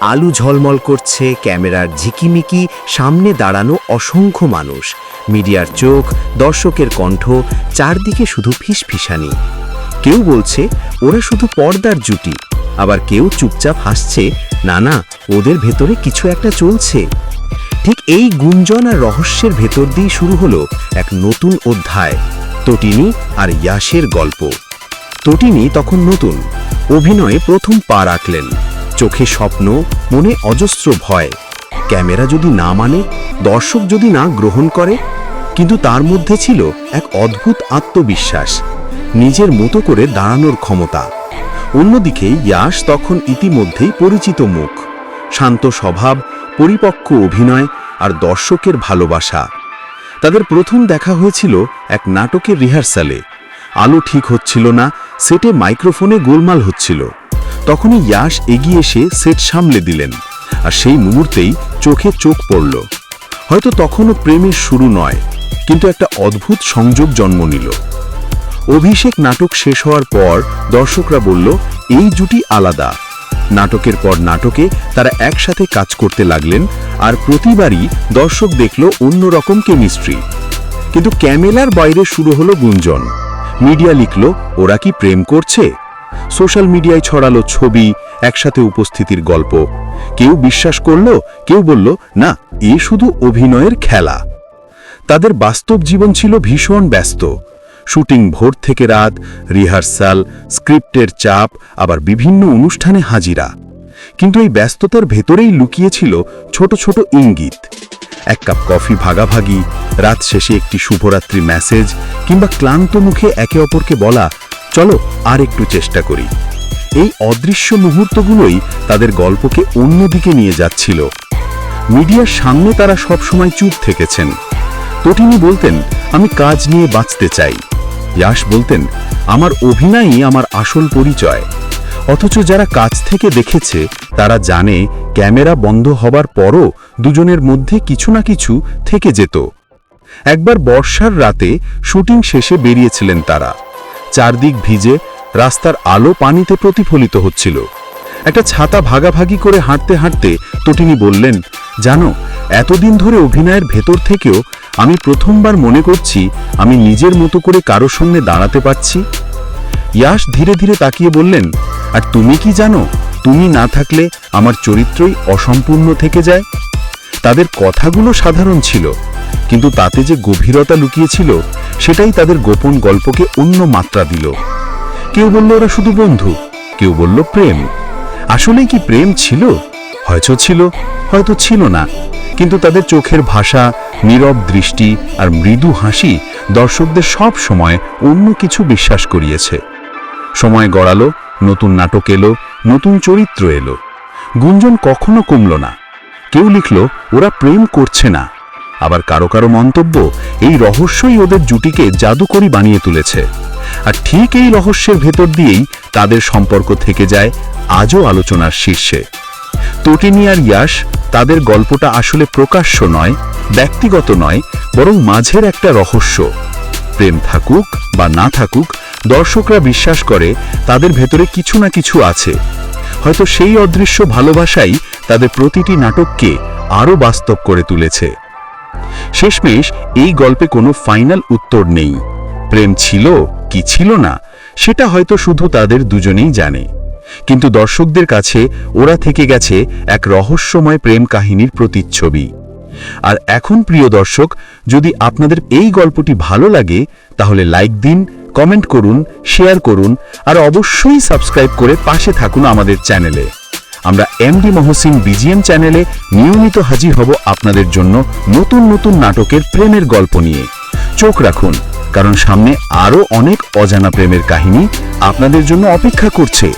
আলু ঝলমল করছে, ক্যামেরার ঝিকিমিকি, সামনে দাঁড়ানো অসংখ্য মানুষ। মিডিয়ার চোখ, দর্শকের কণ্ঠ, চারদিকে শুধু ফিসফিসানি। কেউ বলছে, ওরা শুধু পর্দার জুটি। আবার কেউ চুপচাপ হাসছে, না না, ওদের ভেতরে কিছু একটা চলছে। ঠিক এই গুঞ্জন আর রহস্যের ভেতর দিয়ে শুরু হলো এক নতুন অধ্যায়, তটিনী আর ইয়াসের গল্প। তটিনী তখন নতুন, অভিনয়ে প্রথম পা রাখলেন। চোখে স্বপ্ন, মনে অজস্র ভয়। ক্যামেরা যদি না মানে দর্শক যদি না গ্রহণ করে, কিন্তু তার মধ্যে ছিল এক অদ্ভুত আত্মবিশ্বাস, নিজের মতো করে দাঁড়ানোর ক্ষমতা। অন্যদিকে ইয়াশ তখন ইতিমধ্যেই পরিচিত মুখ, শান্ত স্বভাব, পরিপক্ক অভিনয় আর দর্শকের ভালোবাসা। তাদের প্রথম দেখা হয়েছিল এক নাটকের রিহার্সালে। আলো ঠিক হচ্ছিল না, সেটে মাইক্রোফোনে গোলমাল হচ্ছিল। তখনই ইয়াশ এগিয়ে এসে সেট সামলে দিলেন, আর সেই মুহূর্তেই চোখে চোখ পড়ল। হয়তো তখনও প্রেমের শুরু নয়, কিন্তু একটা অদ্ভুত সংযোগ জন্ম নিল। অভিষেক নাটক শেষ হওয়ার পর দর্শকরা বলল, এই জুটি আলাদা। নাটকের পর নাটকে তারা একসাথে কাজ করতে লাগলেন, আর প্রতিবারই দর্শক দেখল অন্যরকম কেমিস্ট্রি। কিন্তু ক্যামেলার বাইরে শুরু হলো গুঞ্জন। মিডিয়া লিখল, ওরা কি প্রেম করছে? সোশ্যাল মিডিয়ায় ছড়ালো ছবি, একসাথে উপস্থিতির গল্প। কেউ বিশ্বাস করল, কেউ বলল, না, এ শুধু অভিনয়ের খেলা। তাদের বাস্তব জীবন ছিল ভীষণ ব্যস্ত। শুটিং ভোর থেকে রাত, রিহার্সাল, স্ক্রিপ্টের চাপ, আবার বিভিন্ন অনুষ্ঠানে হাজিরা। কিন্তু এই ব্যস্ততার ভেতরেই লুকিয়েছিল ছোট ছোট ইঙ্গিত। এক কাপ কফি ভাগাভাগি, রাত শেষে একটি শুভরাত্রি মেসেজ, কিংবা ক্লান্ত মুখে একে অপরকে বলা চলো আর একটু চেষ্টা করি। এই অদৃশ্য মুহূর্তগুলোই তাদের গল্পকে অন্যদিকে নিয়ে যাচ্ছিল। মিডিয়ার সামনে তারা সবসময় চুপ থেকেছেন। তটিনী বলতেন, আমি কাজ নিয়ে বাঁচতে চাই। ইয়াশ বলতেন, আমার অভিনয়ই আমার আসল পরিচয়। অথচ যারা কাছ থেকে দেখেছে, তারা জানে ক্যামেরা বন্ধ হবার পরও দুজনের মধ্যে কিছু না কিছু থেকে যেত। একবার বর্ষার রাতে শুটিং শেষে বেরিয়েছিলেন তারা। চারদিক ভিজে রাস্তার আলো পানিতে প্রতিফলিত হচ্ছিল। একটা ছাতা ভাগাভাগি করে হাঁটতে হাঁটতে তটিনী বললেন, জানো, এতদিন ধরে অভিনয়ের ভেতর থেকেও আমি প্রথমবার মনে করছি আমি নিজের মতো করে কারও সঙ্গে দাঁড়াতে পারছি। ইয়াশ ধীরে ধীরে তাকিয়ে বললেন, আর তুমি কি জানো, তুমি না থাকলে আমার চরিত্রই অসম্পূর্ণ থেকে যায়? তাদের কথাগুলো সাধারণ ছিল, কিন্তু তাতে যে গভীরতা লুকিয়েছিল সেটাই তাদের গোপন গল্পকে অন্য মাত্রা দিল। কেউ বলল, ওরা শুধু বন্ধু। কেউ বলল, প্রেম। আসলেই কি প্রেম ছিল? হয়তো ছিল হয়তো ছিল না। কিন্তু তাদের চোখের ভাষা, নীরব দৃষ্টি আর মৃদু হাসি দর্শকদের সব সময় অন্য কিছু বিশ্বাস করিয়েছে। সময় গড়ালো, নতুন নাটক এলো, নতুন চরিত্র এলো। গুঞ্জন কখনো কমল না। কেউ লিখল, ওরা প্রেম করছে না। আবার কারও কারও মন্তব্য এই রহস্যই ওদের জুটিকে জাদুকরি বানিয়ে তুলেছে। আর ঠিক এই রহস্যের ভেতর দিয়েই তাদের সম্পর্ক থেকে যায় আজও আলোচনার শীর্ষে। তটিনী আর ইয়াশ তাদের গল্পটা আসলে প্রকাশ্য নয়, ব্যক্তিগত নয়, বরং মাঝের একটা রহস্য। প্রেম থাকুক বা না থাকুক, দর্শকরা বিশ্বাস করে তাদের ভেতরে কিছু না কিছু আছে। হয়তো সেই অদৃশ্য ভালোবাসাই তাদের প্রতিটি নাটককে আরও বাস্তব করে তুলেছে। শেষমেশ এই গল্পে কোনো ফাইনাল উত্তর নেই। প্রেম ছিল কি ছিল না, সেটা হয়তো শুধু তাদের দুজনেই জানে। কিন্তু দর্শকদের কাছে ওরা থেকে গেছে এক রহস্যময় প্রেম কাহিনীর প্রতিচ্ছবি। আর এখন, প্রিয় দর্শক, যদি আপনাদের এই গল্পটি ভালো লাগে, তাহলে লাইক দিন, কমেন্ট করুন, শেয়ার করুন, আর অবশ্যই সাবস্ক্রাইব করে পাশে থাকুন আমাদের চ্যানেলে। আমরা এমডি মহসিন বিজিএম চ্যানেলে নিয়মিত হাজির হব আপনাদের জন্য নতুন নতুন নাটকের প্রেমের গল্প নিয়ে। চোখ রাখুন, কারণ সামনে আরও অনেক অজানা প্রেমের কাহিনী আপনাদের জন্য অপেক্ষা করছে।